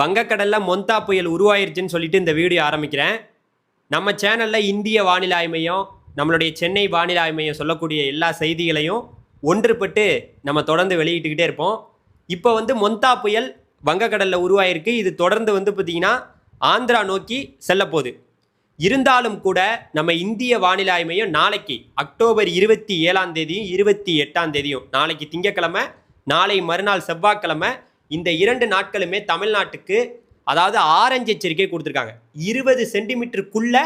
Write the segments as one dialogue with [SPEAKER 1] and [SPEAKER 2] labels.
[SPEAKER 1] வங்கக்கடலில் மொந்தா புயல் உருவாயிருச்சுன்னு சொல்லிட்டு இந்த வீடியோ ஆரம்பிக்கிறேன். நம்ம சேனலில் இந்திய வானிலை மையம் நம்மளுடைய சென்னை வானிலை மையம் சொல்லக்கூடிய எல்லா செய்திகளையும் ஒன்றுபட்டு நம்ம தொடர்ந்து வெளியிட்டுக்கிட்டே இருப்போம். இப்போ வந்து மொந்தா புயல் வங்கக்கடலில் உருவாயிருக்கு. இது தொடர்ந்து வந்து பார்த்திங்கன்னா ஆந்திரா நோக்கி செல்லப்போகுது. இருந்தாலும் கூட நம்ம இந்திய வானிலை மையம் நாளைக்கு அக்டோபர் இருபத்தி ஏழாம் தேதியும் இருபத்தி எட்டாம் தேதியும் நாளைக்கு திங்கக்கிழமை நாளை மறுநாள் செவ்வாய்க்கிழமை இந்த இரண்டு நாட்களுமே தமிழ்நாட்டுக்கு அதாவது ஆரஞ்சு எச்சரிக்கை கொடுத்துருக்காங்க. இருபது சென்டிமீட்டருக்குள்ள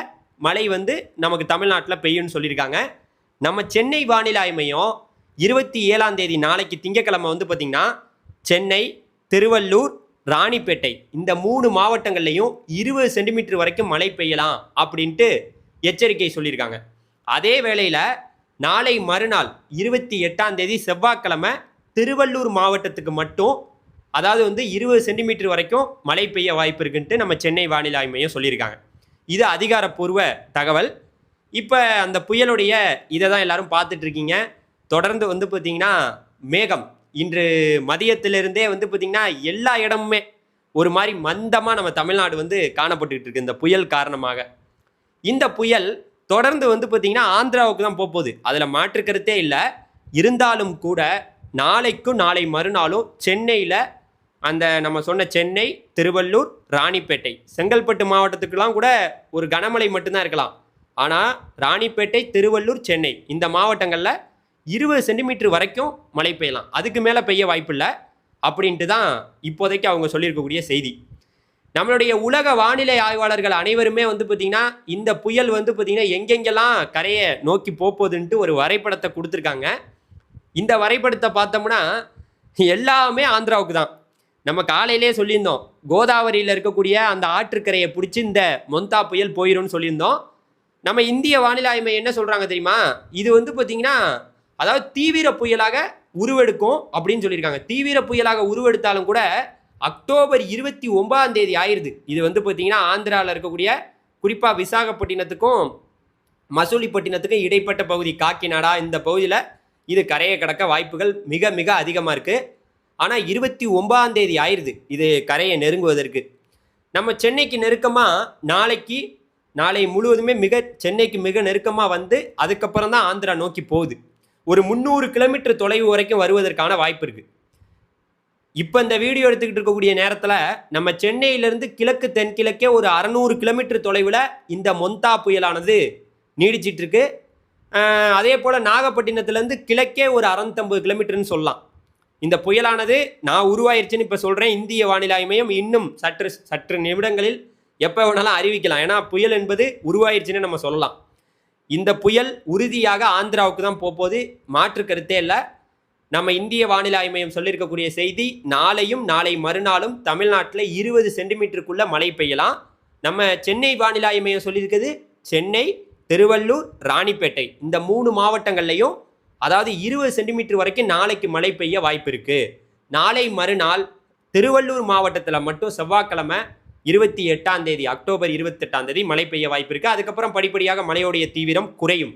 [SPEAKER 1] மழை வந்து நமக்கு தமிழ்நாட்டில் பெய்யும்னு சொல்லியிருக்காங்க. நம்ம சென்னை வானிலை மையம் இருபத்தி ஏழாம் தேதி நாளைக்கு திங்கக்கிழமை வந்து பார்த்திங்கன்னா சென்னை திருவள்ளூர் ராணிப்பேட்டை இந்த மூணு மாவட்டங்கள்லையும் இருபது சென்டிமீட்டர் வரைக்கும் மழை பெய்யலாம் அப்படின்ட்டு எச்சரிக்கை சொல்லியிருக்காங்க. அதே வேளையில் நாளை மறுநாள் இருபத்தி எட்டாம் தேதி செவ்வாய்க்கிழமை திருவள்ளூர் மாவட்டத்துக்கு மட்டும் அதாவது வந்து இருபது சென்டிமீட்டர் வரைக்கும் மழை பெய்ய வாய்ப்பு இருக்குன்ட்டு நம்ம சென்னை வானிலை ஆய்வு மையம் சொல்லியிருக்காங்க. இது அதிகாரப்பூர்வ தகவல். இப்போ அந்த புயலுடைய இதை தான் எல்லாரும் பார்த்துட்ருக்கீங்க. தொடர்ந்து வந்து பார்த்தீங்கன்னா மேகம். இன்று மதியத்திலிருந்தே வந்து பார்த்திங்கன்னா எல்லா இடமுமே ஒரு மாதிரி மந்தமாக நம்ம தமிழ்நாடு வந்து காணப்பட்டுக்கிட்டு இருக்கு இந்த புயல் காரணமாக. இந்த புயல் தொடர்ந்து வந்து பார்த்திங்கன்னா ஆந்திராவுக்கு தான் போகுது அதில் மாற்று கருத்தே இல்லை. இருந்தாலும் கூட நாளைக்கும் நாளை மறுநாளும் சென்னையில் அந்த நம்ம சொன்ன சென்னை திருவள்ளூர் ராணிப்பேட்டை. செங்கல்பட்டு மாவட்டத்துக்கெல்லாம் கூட ஒரு கனமழை மட்டும்தான் இருக்கலாம். ஆனால் ராணிப்பேட்டை திருவள்ளூர் சென்னை இந்த மாவட்டங்களில் இருபது சென்டிமீட்டர் வரைக்கும் மழை பெய்யலாம். அதுக்கு மேலே பெய்ய வாய்ப்பில்லை அப்படின்ட்டு தான் இப்போதைக்கு அவங்க சொல்லியிருக்கக்கூடிய செய்தி. நம்மளுடைய உலக வானிலை ஆய்வாளர்கள் அனைவருமே வந்து பார்த்திங்கன்னா இந்த புயல் வந்து பார்த்திங்கன்னா எங்கெங்கெல்லாம் கரையை நோக்கி போகுதுன்ட்டு ஒரு வரைபடத்தை கொடுத்துருக்காங்க. இந்த வரைபடத்தை பார்த்தோம்னா எல்லாமே ஆந்திராவுக்கு தான். நம்ம காலையிலே சொல்லியிருந்தோம். கோதாவரியில் இருக்கக்கூடிய அந்த ஆற்றுக்கரையை பிடிச்சி இந்த மொந்தா புயல் போயிடும்னு சொல்லியிருந்தோம். நம்ம இந்திய வானிலை ஆய்மை என்ன சொல்கிறாங்க தெரியுமா? இது வந்து பார்த்திங்கன்னா அதாவது தீவிர புயலாக உருவெடுக்கும் அப்படின்னு சொல்லியிருக்காங்க. தீவிர புயலாக உருவெடுத்தாலும் கூட அக்டோபர் இருபத்தி ஒன்பதாம் தேதி ஆயிடுது இது வந்து பார்த்தீங்கன்னா ஆந்திராவில் இருக்கக்கூடிய குறிப்பாக விசாகப்பட்டினத்துக்கும் மசூலிப்பட்டினத்துக்கும் இடைப்பட்ட பகுதி காக்கிநாடா இந்த பகுதியில் இது கரையை கடக்க வாய்ப்புகள் மிக மிக அதிகமாக இருக்குது ஆனால் இருபத்தி ஒன்பதாம் தேதி ஆயிருது. இது கரையை நெருங்குவதற்கு. நம்ம சென்னைக்கு நெருக்கமாக நாளைக்கு நாளை முழுவதுமே மிக சென்னைக்கு மிக நெருக்கமாக வந்து அதுக்கப்புறம் தான் ஆந்திரா நோக்கி போகுது. ஒரு முந்நூறு கிலோமீட்டர் தொலைவு வரைக்கும் வருவதற்கான வாய்ப்பு இருக்குது இப்போ இந்த வீடியோ எடுத்துக்கிட்டு இருக்கக்கூடிய நேரத்தில் நம்ம சென்னையிலேருந்து கிழக்கு தென்கிழக்கே ஒரு அறநூறு கிலோமீட்டர் தொலைவில் இந்த மொந்தா புயலானது நீடிச்சிட்ருக்கு அதே போல் நாகப்பட்டினத்துலேருந்து கிழக்கே ஒரு அறநூத்தம்பது கிலோமீட்டர்னு சொல்லலாம். இந்த புயலானது நான் உருவாயிருச்சுன்னு இப்போ சொல்கிறேன் இந்திய வானிலை மையம் இன்னும் சற்று சற்று நிமிடங்களில் எப்போ வேணாலும் அறிவிக்கலாம். ஏன்னா புயல் என்பது உருவாயிருச்சுன்னு நம்ம சொல்லலாம். இந்த புயல் உறுதியாக ஆந்திராவுக்கு தான் போகுது மாற்று கருத்தே இல்லை. நம்ம இந்திய வானிலை அமையம் மையம் சொல்லியிருக்கக்கூடிய செய்தி நாளையும் நாளை மறுநாளும் தமிழ்நாட்டில் இருபது சென்டிமீட்டருக்குள்ள மழை பெய்யலாம். நம்ம சென்னை வானிலை ஆய்வு மையம் சொல்லியிருக்குது. சென்னை திருவள்ளூர் ராணிப்பேட்டை இந்த மூணு மாவட்டங்கள்லையும் அதாவது இருபது சென்டிமீட்டர் வரைக்கும் நாளைக்கு மழை பெய்ய வாய்ப்பு இருக்குது நாளை மறுநாள் திருவள்ளூர் மாவட்டத்தில் மட்டும் செவ்வாய்க்கிழமை இருபத்தி எட்டாம் தேதி அக்டோபர் இருபத்தெட்டாம் தேதி மழை பெய்ய வாய்ப்பு இருக்குது அதுக்கப்புறம் படிப்படியாக மழையோடைய தீவிரம் குறையும்.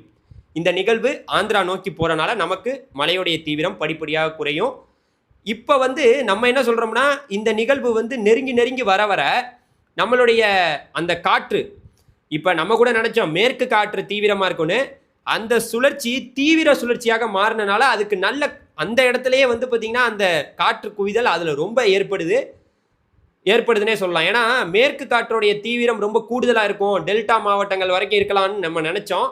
[SPEAKER 1] இந்த நிகழ்வு ஆந்திரா நோக்கி போகிறனால நமக்கு மழையோடைய தீவிரம் படிப்படியாக குறையும். இப்போ வந்து நம்ம என்ன சொல்கிறோம்னா இந்த நிகழ்வு வந்து நெருங்கி நெருங்கி வர வர நம்மளுடைய அந்த காற்று இப்போ நம்ம கூட நினச்சோம் மேற்கு காற்று தீவிரமாக இருக்குன்னு அந்த சுழற்சி தீவிர சுழற்சியாக மாறினனால அதுக்கு நல்ல அந்த இடத்துலயே வந்து பார்த்திங்கன்னா அந்த காற்று குவிதல் அதில் ரொம்ப ஏற்படுது. ஏற்படுதுன்னே சொல்லலாம். ஏன்னா மேற்கு காற்றுடைய தீவிரம் ரொம்ப கூடுதலாக இருக்கும். டெல்டா மாவட்டங்கள் வரைக்கும் இருக்கலாம்னு நம்ம நினச்சோம்.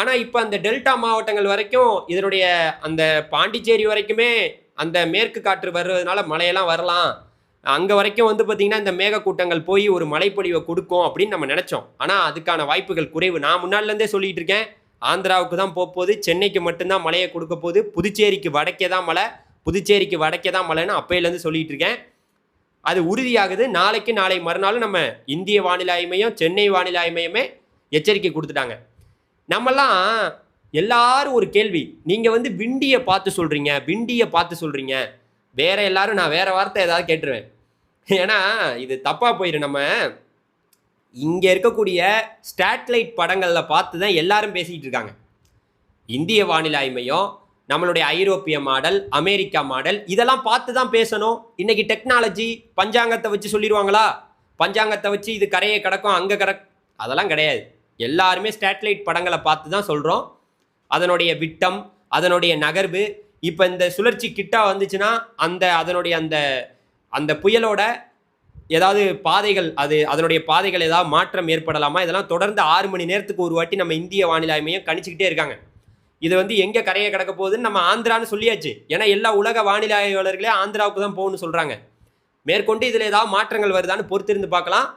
[SPEAKER 1] ஆனால் இப்போ அந்த டெல்டா மாவட்டங்கள் வரைக்கும் இதனுடைய அந்த பாண்டிச்சேரி வரைக்குமே அந்த மேற்கு காற்று வர்றதுனால மழையெல்லாம் வரலாம். அங்கே வரைக்கும் வந்து பார்த்திங்கன்னா இந்த மேகக்கூட்டங்கள் போய் ஒரு மழைப்பொழிவை கொடுக்கும் அப்படின்னு நம்ம நினச்சோம். ஆனால் அதுக்கான வாய்ப்புகள் குறைவு. நான் முன்னாடிலேருந்தே சொல்லிகிட்டு இருக்கேன். ஆந்திராவுக்கு தான் போகப்போகுது போகுது சென்னைக்கு மட்டும்தான் மழையை கொடுக்க போகுது புதுச்சேரிக்கு வடக்கே தான் மழை புதுச்சேரிக்கு வடக்கே தான் மழைன்னு அப்பையிலேருந்து சொல்லிட்டு இருக்கேன். அது உறுதியாகுது. நாளைக்கு நாளை மறுநாளும் நம்ம இந்திய வானிலை ஆய்வு மையம் சென்னை வானிலை ஆய்வு மையமே எச்சரிக்கை கொடுத்துட்டாங்க. நம்மலாம் எல்லாரும் ஒரு கேள்வி நீங்கள் வந்து விண்டியை பார்த்து சொல்கிறீங்க விண்டியை பார்த்து சொல்கிறீங்க வேற எல்லாரும் நான் வேற வார்த்தை ஏதாவது கேட்டுருவேன். ஏன்னா இது தப்பாக போயிடும் நம்ம. இங்கே இருக்கக்கூடிய ஸ்டாட்லைட் படங்களில் பார்த்து தான் எல்லாரும் பேசிக்கிட்டு இருக்காங்க. இந்திய வானிலை மையம் நம்மளுடைய ஐரோப்பிய மாடல் அமெரிக்கா மாடல் இதெல்லாம் பார்த்து தான் பேசணும். இன்னைக்கு டெக்னாலஜி பஞ்சாங்கத்தை வச்சு சொல்லிடுவாங்களா? பஞ்சாங்கத்தை வச்சு இது கரையை கிடக்கும் அங்கே கிடக் அதெல்லாம் கிடையாது. எல்லாருமே ஸ்டேட்லைட் படங்களை பார்த்து தான் சொல்கிறோம் அதனுடைய விட்டம் அதனுடைய நகர்வு இப்போ இந்த சுழற்சி கிட்டா வந்துச்சுன்னா அந்த அதனுடைய அந்த அந்த புயலோட ஏதாவது பாதைகள் அது அதனுடைய பாதைகள் ஏதாவது மாற்றம் ஏற்படலாமா? இதெல்லாம் தொடர்ந்து ஆறு மணி நேரத்துக்கு ஒரு வாட்டி நம்ம இந்திய வானிலை மையம் கணிச்சுக்கிட்டே இருக்காங்க. இது வந்து எங்கே கரையை கிடக்க போகுதுன்னு நம்ம ஆந்திரான்னு சொல்லியாச்சு. ஏன்னா எல்லா உலக வானிலை ஆய்வாளர்களே ஆந்திராவுக்கு தான் போகணும்னு சொல்கிறாங்க மேற்கொண்டு இதில் ஏதாவது மாற்றங்கள் வருதான்னு பொறுத்திருந்து பார்க்கலாம்.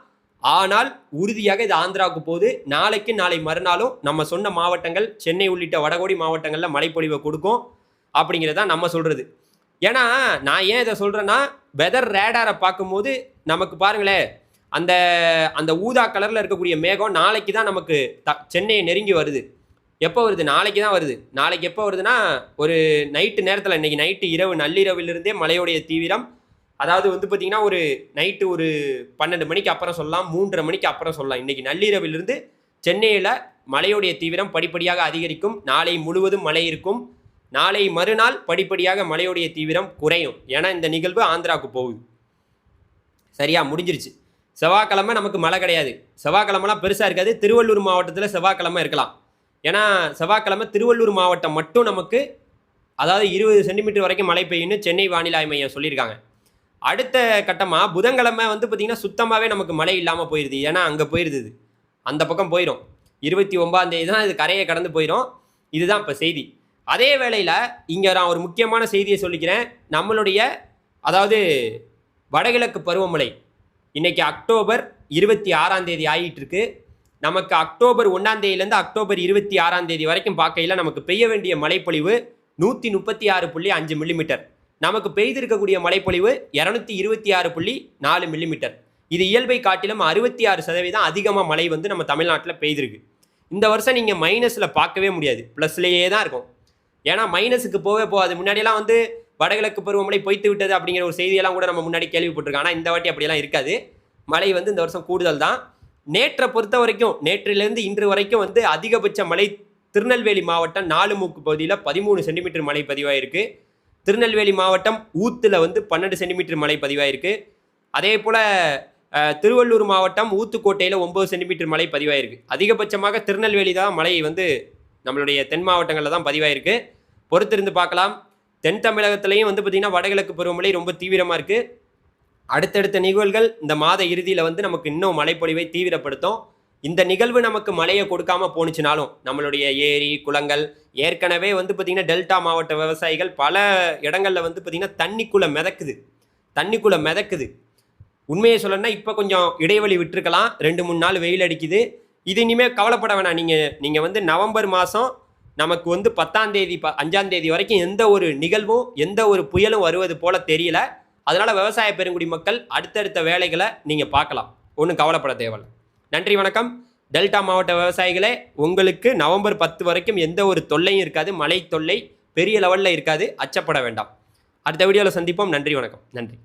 [SPEAKER 1] ஆனால் உறுதியாக இது ஆந்திராவுக்கு போகுது. நாளைக்கு நாளை மறுநாளும் நம்ம சொன்ன மாவட்டங்கள் சென்னை உள்ளிட்ட வடகோடி மாவட்டங்களில் மழைப்பொழிவை கொடுக்கும் அப்படிங்கிறதான் நம்ம சொல்கிறது ஏன்னா நான் ஏன் இதை சொல்கிறேன்னா வெதர் ரேடாரை பார்க்கும்போது நமக்கு பாருங்களேன் அந்த அந்த ஊதா கலரில் இருக்கக்கூடிய மேகம் நாளைக்கு தான் நமக்கு த சென்னையை நெருங்கி வருது. எப்போ வருது? நாளைக்கு தான் வருது. நாளைக்கு எப்போ வருதுன்னா ஒரு நைட்டு நேரத்தில் இன்னைக்கு நைட்டு இரவு நள்ளிரவிலிருந்தே மழையுடைய தீவிரம் அதாவது வந்து பார்த்திங்கன்னா ஒரு நைட்டு ஒரு பன்னெண்டு மணிக்கு அப்புறம் சொல்லலாம் மூன்றரை மணிக்கு அப்புறம் சொல்லலாம். இன்றைக்கி நள்ளிரவிலிருந்து சென்னையில் மழையுடைய தீவிரம் படிப்படியாக அதிகரிக்கும். நாளை முழுவதும் மழை இருக்கும். நாளை மறுநாள் படிப்படியாக மழையுடைய தீவிரம் குறையும். ஏன்னா இந்த நிகழ்வு ஆந்திராவுக்கு போகுது. சரியா முடிஞ்சிருச்சு. செவ்வாய்க்கிழமை நமக்கு மழை கிடையாது. செவ்வாய்க்கிழமெலாம் பெருசாக இருக்காது. திருவள்ளூர் மாவட்டத்தில் செவ்வாய்க்கிழமை இருக்கலாம். ஏன்னா செவ்வாய்க்கிழமை திருவள்ளூர் மாவட்டம் மட்டும் நமக்கு அதாவது இருபது சென்டிமீட்டர் வரைக்கும் மழை பெய்யும்னு சென்னை வானிலை மையம் சொல்லியிருக்காங்க. அடுத்த கட்டமாக புதன்கிழமை வந்து பார்த்திங்கன்னா சுத்தமாகவே நமக்கு மழை இல்லாமல் போயிடுது ஏன்னா அங்கே போயிடுது அந்த பக்கம் போயிடும் இருபத்தி ஒம்பாந்தேதி தான் இது கரையை கடந்து போயிடும் இதுதான் இப்போ செய்தி. அதே வேளையில் இங்கே நான் ஒரு முக்கியமான செய்தியை சொல்லிக்கிறேன். நம்மளுடைய அதாவது வடகிழக்கு பருவமழை. இன்னைக்கு அக்டோபர் இருபத்தி ஆறாம் தேதி ஆகிட்டு இருக்கு நமக்கு அக்டோபர் ஒன்றாம் தேதியிலேருந்து அக்டோபர் இருபத்தி ஆறாம் தேதி வரைக்கும் பார்க்கையில் நமக்கு பெய்ய வேண்டிய மழைப்பொழிவு நூற்றி முப்பத்தி ஆறு புள்ளி அஞ்சு மில்லிமீட்டர் நமக்கு பெய்திருக்கக்கூடிய மழைப்பொழிவு இரநூத்தி இருபத்தி ஆறு புள்ளி நாலு மில்லிமீட்டர் இது இயல்பை காட்டிலும் அறுபத்தி ஆறு சதவீதம் அதிகமாக மழை வந்து நம்ம தமிழ்நாட்டில் பெய்திருக்கு. இந்த வருஷம் நீங்கள் மைனஸில் பார்க்கவே முடியாது. ப்ளஸ்லேயே தான் இருக்கும். ஏன்னா மைனஸுக்கு போகவே போகாது. முன்னாடியெல்லாம் வந்து வடகிழக்கு பருவமழை பொய்த்து விட்டது அப்படிங்கிற ஒரு செய்தியெல்லாம் கூட நம்ம முன்னாடி கேள்விப்பட்டிருக்கோம். ஆனால் இந்த வாட்டி அப்படியெல்லாம் இருக்காது. மழை வந்து இந்த வருஷம் கூடுதல் தான். நேற்றை பொறுத்த வரைக்கும் நேற்றிலிருந்து இன்று வரைக்கும் வந்து அதிகபட்ச மழை திருநெல்வேலி மாவட்டம் நாலுமூக்கு பகுதியில் பதிமூணு சென்டிமீட்டர் மழை பதிவாயிருக்கு. திருநெல்வேலி மாவட்டம் ஊத்தில் வந்து பன்னெண்டு சென்டிமீட்டர் மழை பதிவாயிருக்கு. அதே போல் திருவள்ளூர் மாவட்டம் ஊத்துக்கோட்டையில் ஒம்பது சென்டிமீட்டர் மழை பதிவாயிருக்கு. அதிகபட்சமாக திருநெல்வேலி தான் மழை வந்து நம்மளுடைய தென் மாவட்டங்களில் தான் பதிவாயிருக்கு. பொறுத்திருந்து பார்க்கலாம். தென் தமிழகத்திலையும் வந்து பார்த்திங்கன்னா வடகிழக்கு பருவமழை ரொம்ப தீவிரமாக இருக்குது அடுத்தடுத்த நிகழ்வுகள் இந்த மாத இறுதியில் வந்து நமக்கு இன்னும் மழைப்பொழிவை தீவிரப்படுத்தும். இந்த நிகழ்வு நமக்கு மழையை கொடுக்காம போணுச்சுனாலும் நம்மளுடைய ஏரி குளங்கள் ஏற்கனவே வந்து பார்த்திங்கன்னா டெல்டா மாவட்ட விவசாயிகள் பல இடங்களில் வந்து பார்த்திங்கன்னா தண்ணிக்குள்ளே மிதக்குது. தண்ணிக்குள்ளே மிதக்குது. உண்மையை சொல்லணும்னா இப்போ கொஞ்சம் இடைவெளி விட்டுருக்கலாம். ரெண்டு மூணு நாள் வெயில் அடிக்குது. இது இனிமேல் கவலைப்பட வேணாம். நீங்கள் நீங்கள் வந்து நவம்பர் மாதம் நமக்கு வந்து பத்தாம் தேதி ப அஞ்சாம் தேதி வரைக்கும் எந்த ஒரு நிகழ்வும் எந்த ஒரு புயலும் வருவது போல தெரியல. அதனால விவசாய பெருங்குடி மக்கள் அடுத்தடுத்த வேலைகளை நீங்கள் பார்க்கலாம். ஒன்றும் கவலைப்பட தேவையில்லை. நன்றி வணக்கம். டெல்டா மாவட்ட விவசாயிகளே உங்களுக்கு நவம்பர் பத்து வரைக்கும் எந்த ஒரு தொல்லையும் இருக்காது. மழை தொல்லை பெரிய லெவலில் இருக்காது. அச்சப்பட வேண்டாம். அடுத்த வீடியோவில் சந்திப்போம். நன்றி வணக்கம். நன்றி.